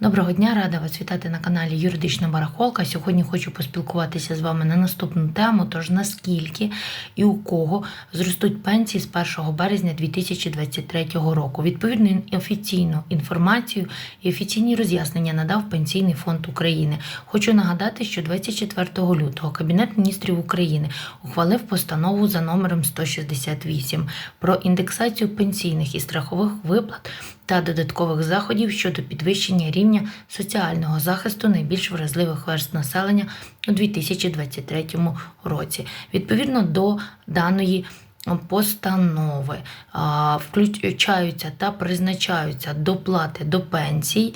Доброго дня, рада вас вітати на каналі Юридична Барахолка. Сьогодні хочу поспілкуватися з вами на наступну тему. Тож наскільки і у кого зростуть пенсії з 1 березня 2023 року. Відповідну офіційну інформацію і офіційні роз'яснення надав Пенсійний фонд України. Хочу нагадати, що 24 лютого Кабінет міністрів України ухвалив постанову за номером 168 про індексацію пенсійних і страхових виплат та додаткових заходів щодо підвищення рівня соціального захисту найбільш вразливих верст населення у 2023 році. Відповідно до даної постанови включаються та призначаються доплати до пенсій.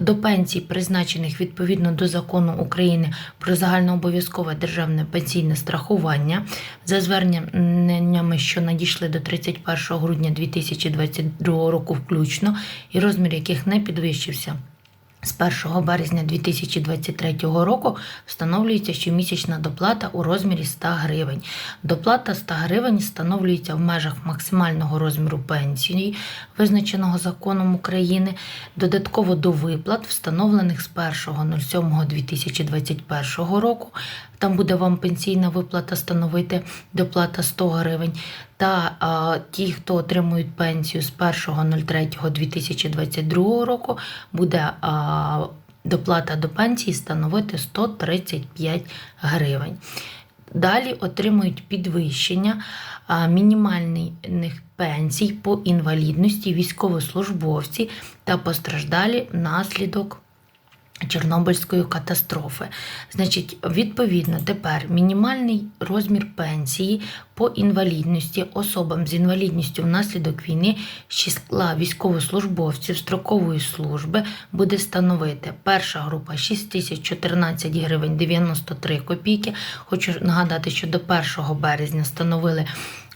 До пенсій, призначених відповідно до закону України про загальнообов'язкове державне пенсійне страхування, за зверненнями, що надійшли до 31 грудня 2022 року включно, і розмір яких не підвищився. З 1 березня 2023 року встановлюється щомісячна доплата у розмірі 100 гривень. Доплата 100 гривень встановлюється в межах максимального розміру пенсії, визначеного законом України, додатково до виплат, встановлених з 1.07.2021 року. Там буде вам пенсійна виплата становити доплата 100 гривень. Та а, ті, хто отримують пенсію з 1.03.2022 року, буде а, доплата до пенсії становити 135 гривень. Далі отримують підвищення мінімальних пенсій по інвалідності військовослужбовці та постраждалі внаслідок Чорнобильської катастрофи. Значить, відповідно, тепер мінімальний розмір пенсії по інвалідності особам з інвалідністю внаслідок війни з числа військовослужбовців строкової служби буде становити перша група 6014 гривень 93 копійки. Хочу нагадати, що до 1 березня становили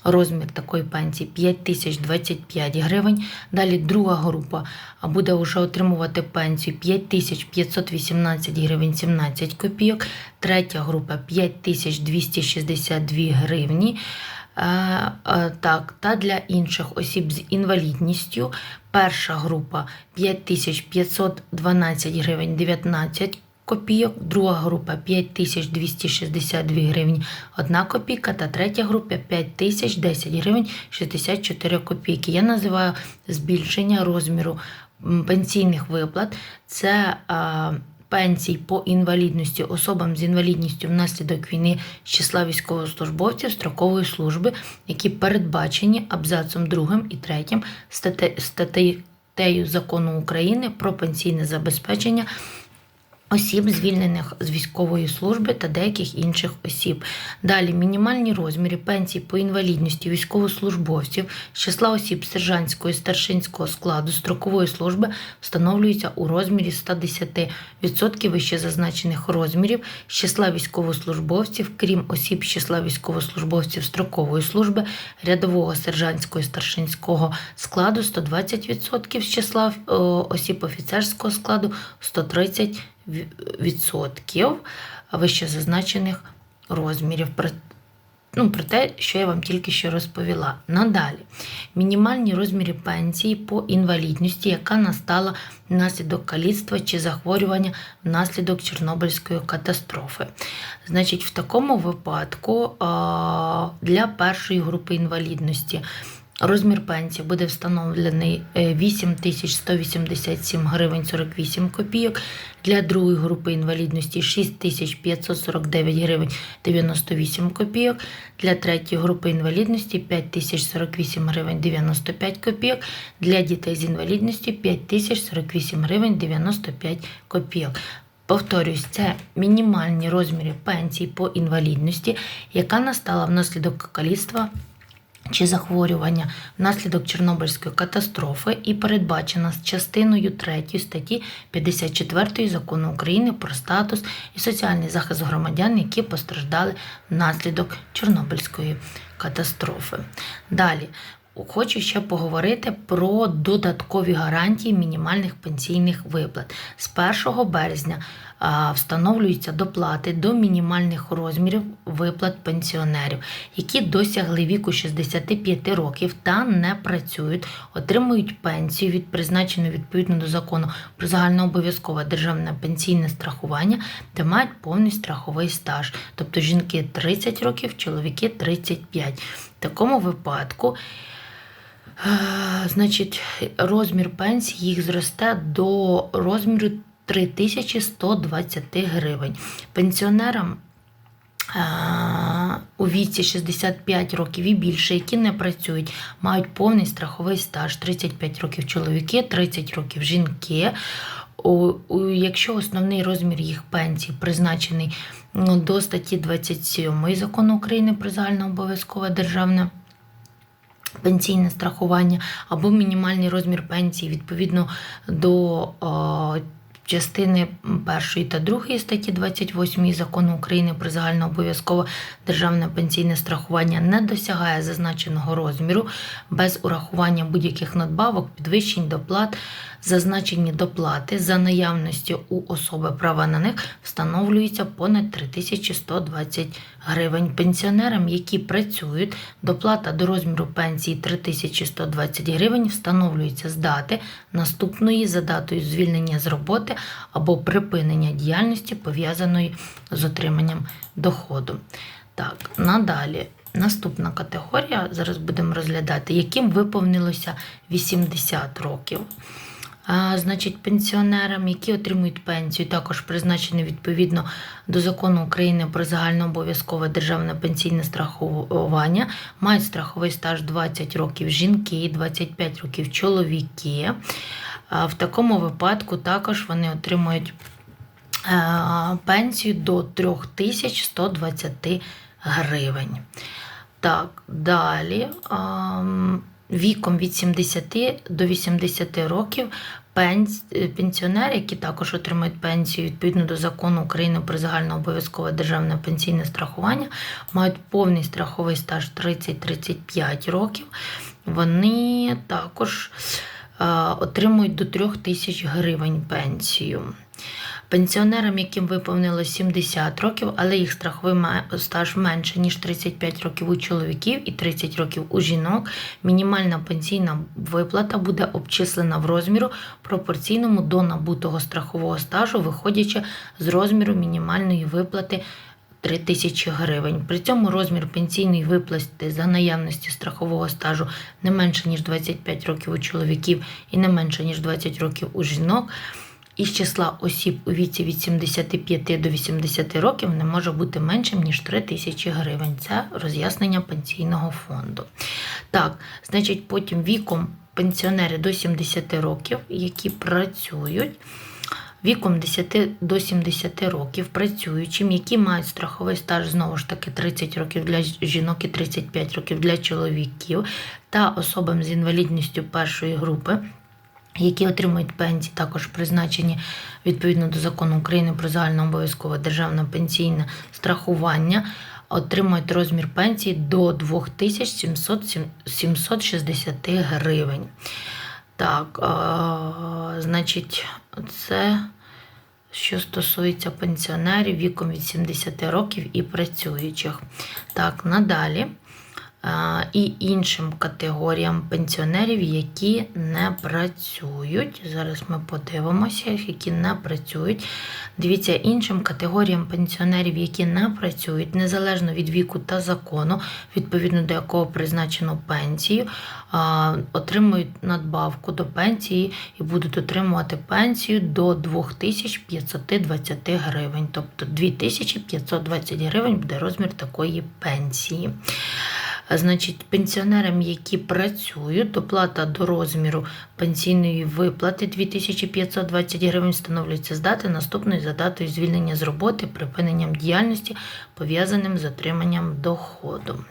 Розмір такої пенсії 5025 гривень. Далі друга група буде вже отримувати пенсію 5518 гривень 17 копійок. Третя група 5262 гривні. Е, е, Так, та для інших осіб з інвалідністю перша група 5512 гривень 19 копійок, друга група 5262 гривні 1 копійка та третя група 5010 гривень 64 копійки. Я називаю збільшення розміру пенсійних виплат. Це а, пенсій по інвалідності особам з інвалідністю внаслідок війни з числа військовослужбовців строкової служби, які передбачені абзацом 2 і 3 стате- статтею закону України про пенсійне забезпечення осіб, звільнених з військової служби та деяких інших осіб. Далі мінімальні розміри пенсій по інвалідності військовослужбовців з числа осіб сержантського і старшинського складу строкової служби встановлюються у розмірі 110% вище зазначених розмірів з числа військовослужбовців, крім осіб з числа військовослужбовців строкової служби, рядового сержантського і старшинського складу 120% з числа е, осіб офіцерського складу 130% відсотків вище зазначених розмірів. Ну, про те, що я вам тільки що розповіла. Надалі, мінімальні розміри пенсії по інвалідності, яка настала внаслідок каліцтва чи захворювання внаслідок Чорнобильської катастрофи. Значить, в такому випадку для першої групи інвалідності Розмір пенсії буде встановлений е, 8187 гривень 48 копійок. Для другої групи інвалідності 6549 гривень 98 копійок. Для третьої групи інвалідності 5048 гривень 95 копійок. Для дітей з інвалідністю 5048 гривень 95 копійок. Повторюсь, це мінімальні розміри пенсії по інвалідності, яка настала внаслідок каліцтва чи захворювання внаслідок Чорнобильської катастрофи і передбачена з частиною 3 статті 54 закону України про статус і соціальний захист громадян, які постраждали внаслідок Чорнобильської катастрофи. Далі. хочу ще поговорити про додаткові гарантії мінімальних пенсійних виплат. З 1 березня встановлюються доплати до мінімальних розмірів виплат пенсіонерів, які досягли віку 65 років та не працюють, отримують пенсію від призначеної відповідно до закону про загальнообов'язкове державне пенсійне страхування, де мають повний страховий стаж, тобто жінки 30 років, чоловіки 35. В такому випадку. Е, Значить, розмір пенсії їх зросте до розміру 3120 гривень. Пенсіонерам у віці 65 років і більше, які не працюють, мають повний страховий стаж 35 років чоловіки, 30 років жінки. Якщо основний розмір їх пенсії призначений ну, до статті 27 закону України про загальнообов'язкове державне пенсійне страхування або мінімальний розмір пенсії відповідно до частини 1 та 2 статті 28 закону України про загальнообов'язкове державне пенсійне страхування не досягає зазначеного розміру без урахування будь-яких надбавок, підвищень доплат. Зазначені доплати за наявності у особи права на них встановлюються понад 3120 гривень. Пенсіонерам, які працюють, доплата до розміру пенсії 3120 гривень встановлюється з дати наступної за датою звільнення з роботи або припинення діяльності, пов'язаної з отриманням доходу. Так, надалі. Наступна категорія, зараз будемо розглядати, яким виповнилося 80 років. А, Значить, пенсіонерам, які отримують пенсію, також призначені відповідно до закону України про загальнообов'язкове державне пенсійне страхування, мають страховий стаж 20 років жінки, 25 років чоловіки. А, В такому випадку також вони отримують е, пенсію до 3120 гривень. Так, далі. ам, Віком від 70 до 80 років е, пенсіонери, які також отримують пенсію відповідно до закону України про загальнообов'язкове державне пенсійне страхування, мають повний страховий стаж 30-35 років. Вони також е, отримують до 3 тисяч гривень пенсію. Пенсіонерам, яким виповнилось 70 років, але їх страховий стаж менше, ніж 35 років у чоловіків і 30 років у жінок, мінімальна пенсійна виплата буде обчислена в розміру пропорційному до набутого страхового стажу, виходячи з розміру мінімальної виплати 3 тисячі гривень. При цьому розмір пенсійної виплати за наявності страхового стажу не менше, ніж 25 років у чоловіків і не менше, ніж 20 років у жінок. Із числа осіб у віці від 75 до 80 років не може бути меншим, ніж 3 тисячі гривень. Це роз'яснення пенсійного фонду. Так, значить, потім віком пенсіонери до 70 років, які працюють. Віком 10 до 70 років працюючим, які мають страховий стаж знову ж таки 30 років для жінок і 35 років для чоловіків, та особам з інвалідністю першої групи, які отримують пенсії, також призначені відповідно до закону України про загальнообов'язкове державне пенсійне страхування, отримують розмір пенсії до 2760 гривень. Так, е, значить, це що стосується пенсіонерів віком від 70 років і працюючих. Так, надалі. І іншим категоріям пенсіонерів, які не працюють. Зараз ми подивимося, які не працюють. Дивіться, іншим категоріям пенсіонерів, які не працюють, незалежно від віку та закону, відповідно до якого призначено пенсію, отримують надбавку до пенсії і будуть отримувати пенсію до 2520 гривень. Тобто 2520 гривень буде розмір такої пенсії. Значить, пенсіонерам, які працюють, доплата до розміру пенсійної виплати 2520 гривень встановлюється з дати наступної за датою звільнення з роботи, припиненням діяльності, пов'язаним з отриманням доходу.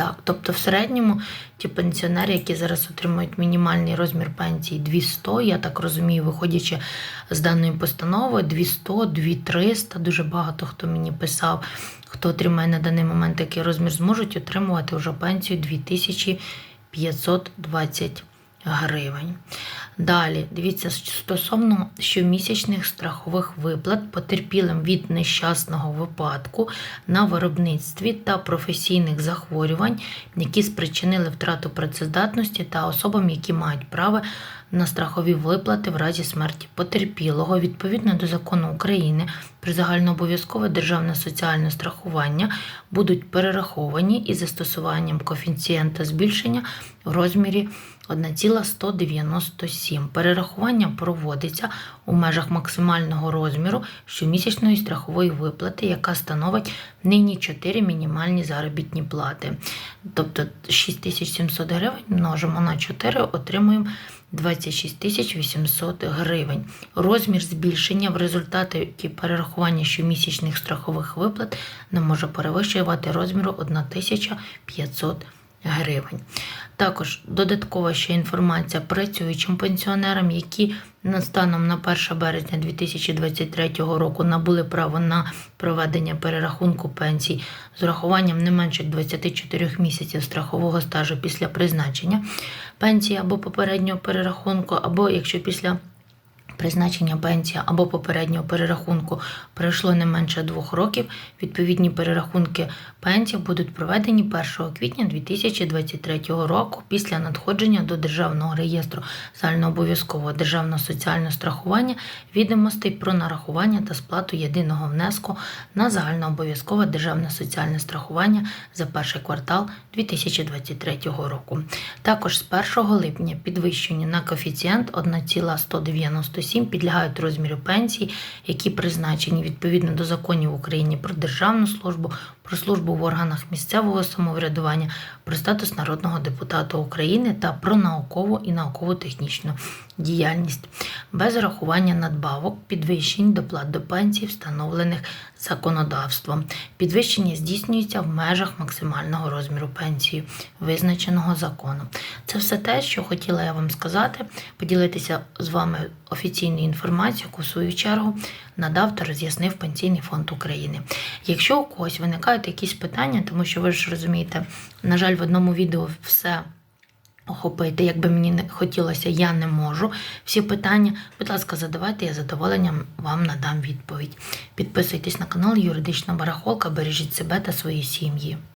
Так, тобто в середньому ті пенсіонери, які зараз отримують мінімальний розмір пенсії 200, я так розумію, виходячи з даної постанови, 200, 2300, дуже багато хто мені писав, хто отримає на даний момент такий розмір, зможуть отримувати вже пенсію 2520 гривень. Далі, дивіться, стосовно щомісячних страхових виплат потерпілим від нещасного випадку на виробництві та професійних захворювань, які спричинили втрату працездатності та особам, які мають право на страхові виплати в разі смерті потерпілого. Відповідно до закону України про загальнообов'язкове державне соціальне страхування будуть перераховані із застосуванням коефіцієнта збільшення в розмірі 1,197. Перерахування проводиться у межах максимального розміру щомісячної страхової виплати, яка становить нині 4 мінімальні заробітні плати. Тобто 6700 гривень множимо на 4, отримуємо 26 800 гривень. Розмір збільшення в результаті перерахування щомісячних страхових виплат не може перевищувати розміру 1500 гривень. Також додаткова ще інформація працюючим пенсіонерам, які станом на 1 березня 2023 року набули право на проведення перерахунку пенсій з урахуванням не менше 24 місяців страхового стажу після призначення пенсії або попереднього перерахунку, або якщо після призначення пенсії або попереднього перерахунку пройшло не менше двох років, відповідні перерахунки пенсій будуть проведені 1 квітня 2023 року після надходження до Державного реєстру загальнообов'язкового державного соціального страхування відомостей про нарахування та сплату єдиного внеску на загальнообов'язкове державне соціальне страхування за перший квартал 2023 року. Також з 1 липня підвищені на коефіцієнт 1,197 підлягають розміру пенсій, які призначені відповідно до законів України про державну службу, про службу в органах місцевого самоврядування, про статус народного депутата України та про наукову і науково-технічну діяльність без рахування надбавок, підвищень доплат до пенсій, встановлених законодавством. Підвищення здійснюється в межах максимального розміру пенсії, визначеного законом. Це все те, що хотіла я вам сказати, поділитися з вами офіційною інформацією, яку в свою чергу надав та роз'яснив Пенсійний фонд України. Якщо у когось виникають якісь питання, тому що ви ж розумієте, на жаль, в одному відео все охопити, як би мені не хотілося, я не можу. Всі питання, будь ласка, задавайте, я задоволенням вам надам відповідь. Підписуйтесь на канал Юридична Барахолка, бережіть себе та свої сім'ї.